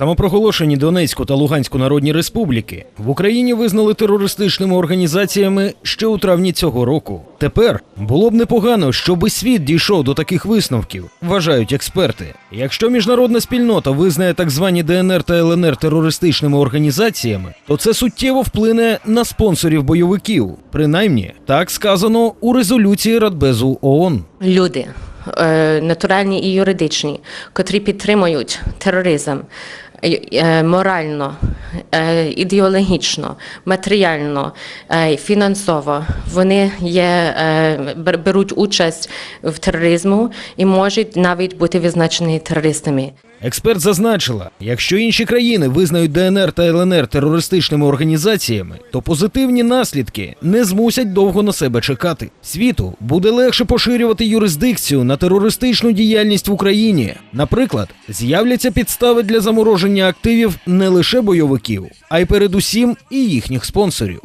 Самопроголошені Донецьку та Луганську народні республіки в Україні визнали терористичними організаціями ще у травні цього року. Тепер було б непогано, щоби світ дійшов до таких висновків, вважають експерти. Якщо міжнародна спільнота визнає так звані ДНР та ЛНР терористичними організаціями, то це суттєво вплине на спонсорів бойовиків. Принаймні, так сказано у резолюції Радбезу ООН. люди, е, натуральні і юридичні, котрі підтримують тероризм морально, е, ідеологічно, матеріально, е, фінансово, вони є, е, беруть участь в тероризму і можуть навіть бути визначені терористами. Експерт зазначила, якщо інші країни визнають ДНР та ЛНР терористичними організаціями, то позитивні наслідки не змусять довго на себе чекати. Світу буде легше поширювати юрисдикцію на терористичну діяльність в Україні. Наприклад, з'являться підстави для замороження активів не лише бойовиків, а й передусім і їхніх спонсорів.